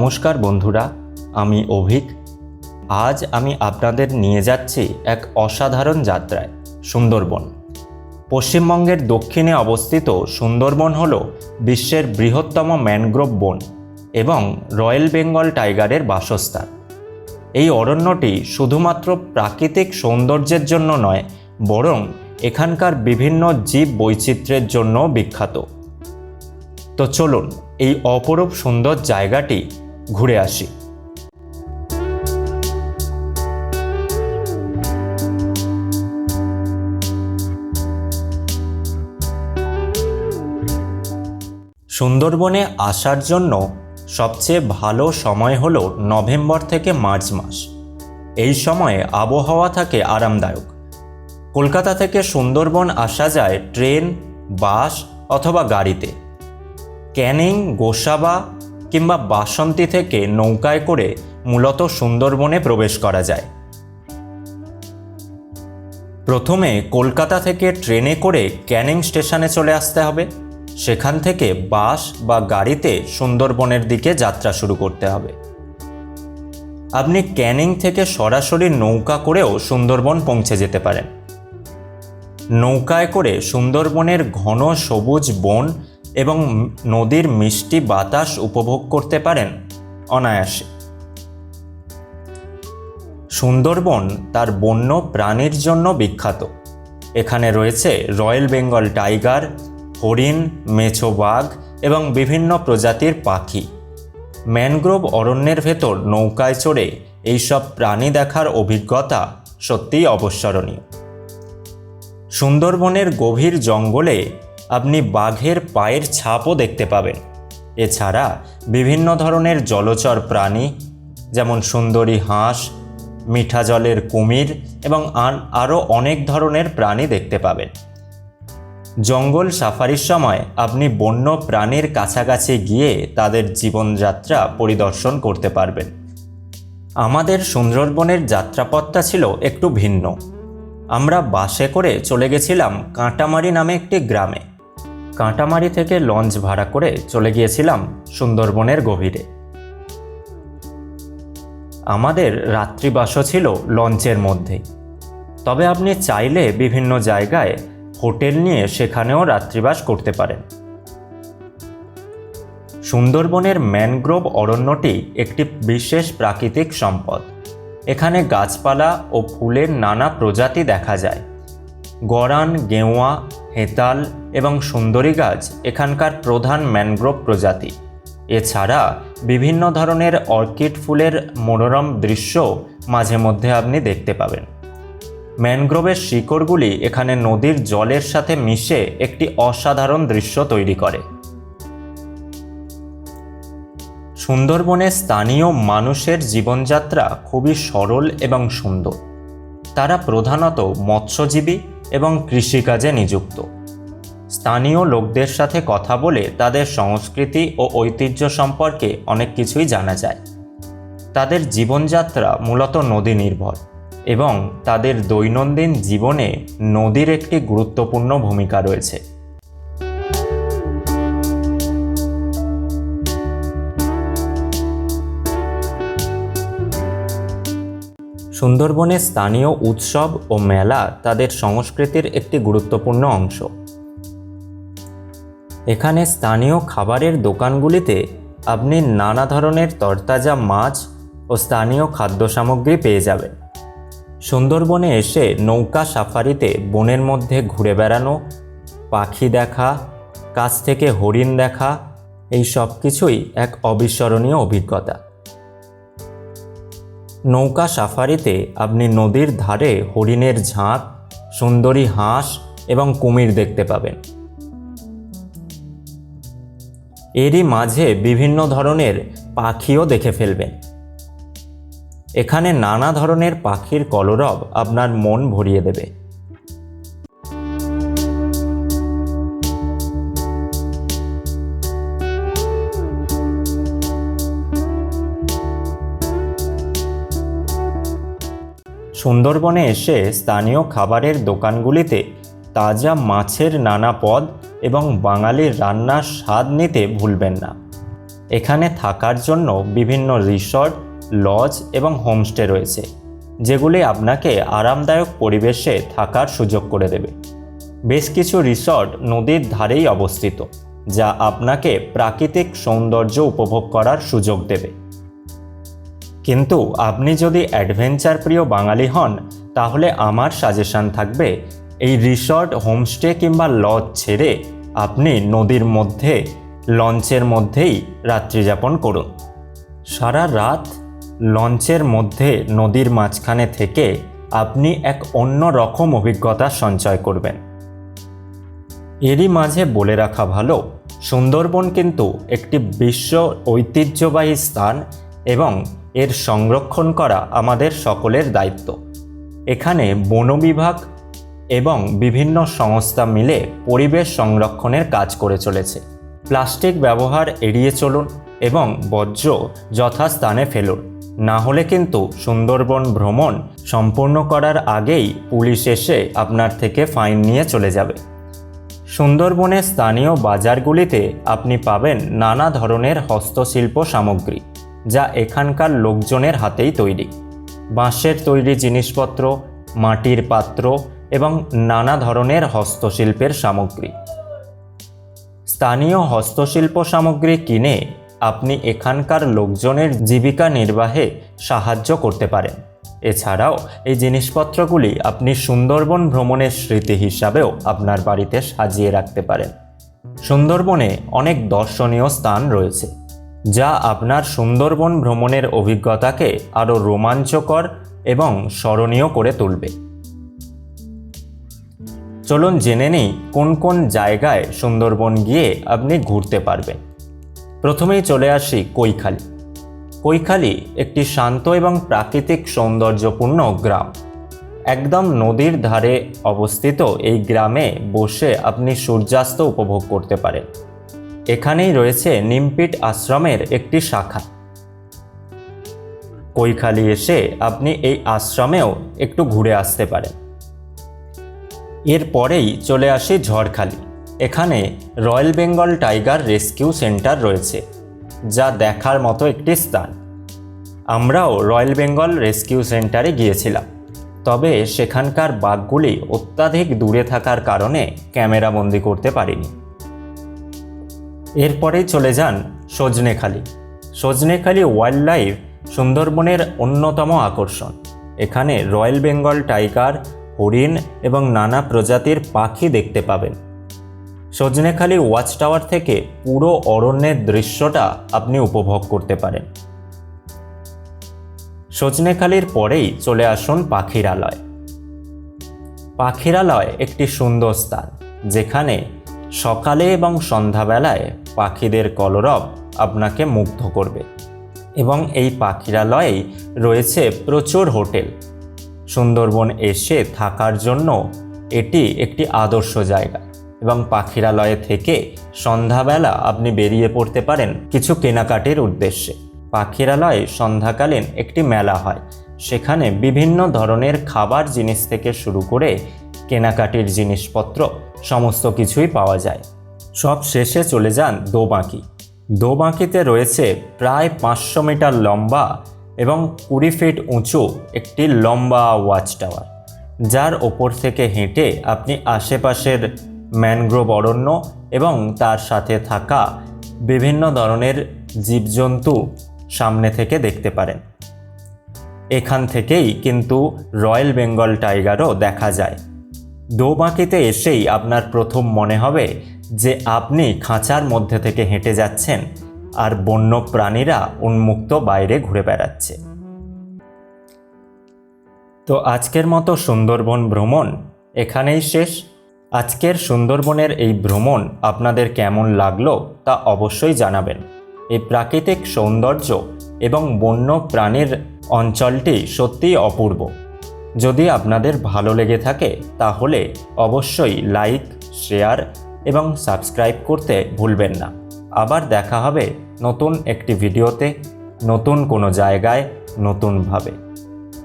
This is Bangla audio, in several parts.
নমস্কার বন্ধুরা, আমি অভিক। আজ আমি আপনাদের নিয়ে যাচ্ছি এক অসাধারণ যাত্রায়, সুন্দরবন। পশ্চিমবঙ্গের দক্ষিণে অবস্থিত সুন্দরবন হল বিশ্বের বৃহত্তম ম্যানগ্রোভ বন এবং রয়্যাল বেঙ্গল টাইগারের বাসস্থান। এই অরণ্যটি শুধুমাত্র প্রাকৃতিক সৌন্দর্যের জন্য নয়, বরং এখানকার বিভিন্ন জীব বৈচিত্র্যের জন্য বিখ্যাত। তো চলুন, এই অপরূপ সুন্দর জায়গাটি ঘুরে আসি। সুন্দরবনে আসার জন্য সবচেয়ে ভালো সময় হল নভেম্বর থেকে মার্চ মাস। এই সময়ে আবহাওয়া থাকে আরামদায়ক। কলকাতা থেকে সুন্দরবন আসা যায় ট্রেন, বাস অথবা গাড়িতে। ক্যানিং, গোসাবা কিংবা বাসন্তী থেকে নৌকায় করে মূলত সুন্দরবনে প্রবেশ করা যায়। প্রথমে কলকাতা থেকে ট্রেনে করে ক্যানিং স্টেশনে চলে আসতে হবে। সেখান থেকে বাস বা গাড়িতে সুন্দরবনের দিকে যাত্রা শুরু করতে হবে। আপনি ক্যানিং থেকে সরাসরি নৌকা করেও সুন্দরবন পৌঁছে যেতে পারেন। নৌকায় করে সুন্দরবনের ঘন সবুজ বন এবং নদীর মিষ্টি বাতাস উপভোগ করতে পারেন অনায়াসে। সুন্দরবন তার বন্য প্রাণীর জন্য বিখ্যাত। এখানে রয়েছে রয়্যাল বেঙ্গল টাইগার, হরিণ, মেছো বাঘ এবং বিভিন্ন প্রজাতির পাখি। ম্যানগ্রোভ অরণ্যের ভেতর নৌকায় চড়ে এইসব প্রাণী দেখার অভিজ্ঞতা সত্যিই অবস্মরণীয়। সুন্দরবনের গভীর জঙ্গলে আপনি বাঘের পায়ের ছাপও দেখতে পাবেন। এছাড়া বিভিন্ন ধরনের জলচর প্রাণী, যেমন সুন্দরী হাঁস, মিঠা জলের কুমির এবং আরও অনেক ধরনের প্রাণী দেখতে পাবেন। জঙ্গল সাফারির সময় আপনি বন্য প্রাণীর কাছাকাছি গিয়ে তাদের জীবনযাত্রা পরিদর্শন করতে পারবেন। আমাদের সুন্দরবনের যাত্রাপথটা ছিল একটু ভিন্ন। আমরা বাসে করে চলে গেছিলাম কাঁটামারি নামে একটি গ্রামে। কাঁটামারি থেকে লঞ্চ ভাড়া করে চলে গিয়েছিলাম সুন্দরবনের গভীরে। আমাদের রাত্রিবাসও ছিল লঞ্চের মধ্যেই তবে আপনি চাইলে বিভিন্ন জায়গায় হোটেল নিয়ে সেখানেও রাত্রিবাস করতে পারেন। সুন্দরবনের ম্যানগ্রোভ অরণ্যটি একটি বিশেষ প্রাকৃতিক সম্পদ। এখানে গাছপালা ও ফুলের নানা প্রজাতি দেখা যায়। গরান, গেওয়া হেতাল এবং সুন্দরী গাছ এখানকার প্রধান ম্যানগ্রোভ প্রজাতি। এছাড়া বিভিন্ন ধরনের অর্কিড ফুলের মনোরম দৃশ্য মাঝে মধ্যে আপনি দেখতে পাবেন। ম্যানগ্রোভের শিকড়গুলি এখানে নদীর জলের সাথে মিশে একটি অসাধারণ দৃশ্য তৈরি করে। সুন্দরবনে স্থানীয় মানুষের জীবনযাত্রা খুবই সরল এবং সুন্দর। তারা প্রধানত মৎস্যজীবী এবং কৃষিকাজে নিযুক্ত। স্থানীয় লোকদের সাথে কথা বলে তাদের সংস্কৃতি ও ঐতিহ্য সম্পর্কে অনেক কিছুই জানা যায়। তাদের জীবনযাত্রা মূলত নদী নির্ভর এবং তাদের দৈনন্দিন জীবনে নদীর একটি গুরুত্বপূর্ণ ভূমিকা রয়েছে। সুন্দরবনে স্থানীয় উৎসব ও মেলা তাদের সংস্কৃতির একটি গুরুত্বপূর্ণ অংশ। এখানে স্থানীয় খাবারের দোকানগুলিতে আপনি নানা ধরনের তরতাজা মাছ ও স্থানীয় খাদ্য সামগ্রী পেয়ে যাবেন। সুন্দরবনে এসে নৌকা সাফারিতে বনের মধ্যে ঘুরে বেড়ানো, পাখি দেখা, কাছ থেকে হরিণ দেখা, এই সব কিছুই এক অবিস্মরণীয় অভিজ্ঞতা। নৌকা সাফারিতে আপনি নদীর ধারে হরিণের ঝাঁক, সুন্দরী হাঁস এবং কুমির দেখতে পাবেন। এরই মাঝে বিভিন্ন ধরনের পাখিও দেখে ফেলবেন। এখানে নানা ধরনের পাখির কলরব আপনার মন ভরিয়ে দেবে। সুন্দরবনে এসে স্থানীয় খাবারের দোকানগুলিতে তাজা মাছের নানা পদ এবং বাঙালির রান্নার স্বাদ নিতে ভুলবেন না। এখানে থাকার জন্য বিভিন্ন রিসর্ট, লজ এবং হোমস্টে রয়েছে, যেগুলি আপনাকে আরামদায়ক পরিবেশে থাকার সুযোগ করে দেবে। বেশ কিছু রিসর্ট নদীর ধারেই অবস্থিত, যা আপনাকে প্রাকৃতিক সৌন্দর্য উপভোগ করার সুযোগ দেবে। কিন্তু আপনি যদি অ্যাডভেঞ্চার প্রিয় বাঙালি হন, তাহলে আমার সাজেশন থাকবে, এই রিসর্ট হোমস্টে কিংবা লজ ছেড়ে আপনি নদীর মধ্যে, লঞ্চের মধ্যেই রাত্রিযাপন করুন। সারা রাত লঞ্চের মধ্যে নদীর মাঝখানে থেকে আপনি এক অন্য রকম অভিজ্ঞতা সঞ্চয় করবেন। এরই মাঝে বলে রাখা ভালো, সুন্দরবন কিন্তু একটি বিশ্ব ঐতিহ্যবাহী স্থান এবং এর সংরক্ষণ করা আমাদের সকলের দায়িত্ব। এখানে বন বিভাগ এবং বিভিন্ন সংস্থা মিলে পরিবেশ সংরক্ষণের কাজ করে চলেছে। প্লাস্টিক ব্যবহার এড়িয়ে চলুন এবং বর্জ্য যথাস্থানে ফেলুন। না হলে কিন্তু সুন্দরবন ভ্রমণ সম্পূর্ণ করার আগেই পুলিশ এসে আপনার থেকে ফাইন নিয়ে চলে যাবে। সুন্দরবনের স্থানীয় বাজারগুলিতে আপনি পাবেন নানা ধরনের হস্তশিল্প সামগ্রী। যা এখানকার লোকজনের হাতেই তৈরি। বাঁশের তৈরি জিনিসপত্র, মাটির পাত্র এবং নানা ধরনের হস্তশিল্পের সামগ্রী। স্থানীয় হস্তশিল্প সামগ্রী কিনে আপনি এখানকার লোকজনের জীবিকা নির্বাহে সাহায্য করতে পারেন। এছাড়াও এই জিনিসপত্রগুলি আপনি সুন্দরবন ভ্রমণের স্মৃতি হিসাবেও আপনার বাড়িতে সাজিয়ে রাখতে পারেন। সুন্দরবনে অনেক দর্শনীয় স্থান রয়েছে। যা আপনার সুন্দরবন ভ্রমণের অভিজ্ঞতাকে আরও রোমাঞ্চকর এবং স্মরণীয় করে তুলবে। চলুন জেনে নিই কোন কোন জায়গায় সুন্দরবন গিয়ে আপনি ঘুরতে পারবেন। প্রথমেই চলে আসি কৈখালী। কৈখালী একটি শান্ত এবং প্রাকৃতিক সৌন্দর্যপূর্ণ গ্রাম। একদম নদীর ধারে অবস্থিত এই গ্রামে বসে আপনি সূর্যাস্ত উপভোগ করতে পারেন। এখানেই রয়েছে নিমপিট আশ্রমের একটি শাখা। কৈখালি এসে আপনি এই আশ্রমেও একটু ঘুরে আসতে পারেন। এরপরেই চলে আসি ঝড়খালি। এখানে royal Bengal tiger rescue centre রয়েছে, যা দেখার মতো একটি স্থান। আমরাও রয়্যাল বেঙ্গল রেস্কিউ সেন্টারে গিয়েছিলাম, তবে সেখানকার বাঘগুলি অত্যাধিক দূরে থাকার কারণে ক্যামেরাবন্দি করতে পারিনি। এরপরেই চলে যান সজনেখালি। সজনেখালি ওয়াইল্ড লাইফ সুন্দরবনের অন্যতম আকর্ষণ। এখানে রয়্যাল বেঙ্গল টাইগার, হরিণ এবং নানা প্রজাতির পাখি দেখতে পাবেন। সজনেখালি ওয়াচ টাওয়ার থেকে পুরো অরণ্যের দৃশ্যটা আপনি উপভোগ করতে পারেন। সজনেখালির পরেই চলে আসুন পাখিরালয়। পাখিরালয় একটি সুন্দর স্থান, যেখানে সকালে এবং সন্ধ্যাবেলায় পাখিদের কলরব আপনাকে মুগ্ধ করবে। এবং এই পাখিরালয়েই রয়েছে প্রচুর হোটেল। সুন্দরবন এসে থাকার জন্য এটি একটি আদর্শ জায়গা। এবং পাখিরালয়ে থেকে সন্ধ্যাবেলা আপনি বেরিয়ে পড়তে পারেন কিছু কেনাকাটির উদ্দেশ্যে। পাখিরালয়ে সন্ধ্যাকালীন একটি মেলা হয়। সেখানে বিভিন্ন ধরনের খাবার জিনিস থেকে শুরু করে কেনাকাটির জিনিসপত্র সমস্ত কিছুই পাওয়া যায়। সব শেষে চলে যান দোবাঁকি। দোবাঁকিতে রয়েছে প্রায় পাঁচশো মিটার লম্বা এবং কুড়ি ফিট উঁচু একটি লম্বা ওয়াচ টাওয়ার যার ওপর থেকে হেঁটে আপনি আশেপাশের ম্যানগ্রোভ অরণ্য এবং তার সাথে থাকা বিভিন্ন ধরনের জীবজন্তু সামনে থেকে দেখতে পারেন। এখান থেকেই কিন্তু রয়্যাল বেঙ্গল টাইগারও দেখা যায়। দোবাঁকিতে এসেই আপনার প্রথম মনে হবে যে আপনি খাঁচার মধ্যে থেকে হেঁটে যাচ্ছেন আর বন্য প্রাণীরা উন্মুক্ত বাইরে ঘুরে বেড়াচ্ছে। তো আজকের মতো সুন্দরবন ভ্রমণ এখানেই শেষ। আজকের সুন্দরবনের এই ভ্রমণ আপনাদের কেমন লাগল তা অবশ্যই জানাবেন। এই প্রাকৃতিক সৌন্দর্য এবং বন্য প্রাণীর অঞ্চলটি সত্যিই অপূর্ব। যদি আপনাদের ভালো লেগে থাকে তাহলে অবশ্যই লাইক, শেয়ার এবং সাবস্ক্রাইব করতে ভুলবেন না। আবার দেখা হবে নতুন একটি ভিডিওতে, নতুন কোনো জায়গায়, নতুনভাবে।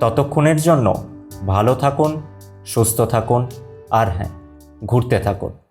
ততক্ষণের জন্য ভালো থাকুন, সুস্থ থাকুন, আর হ্যাঁ ঘুরতে থাকুন।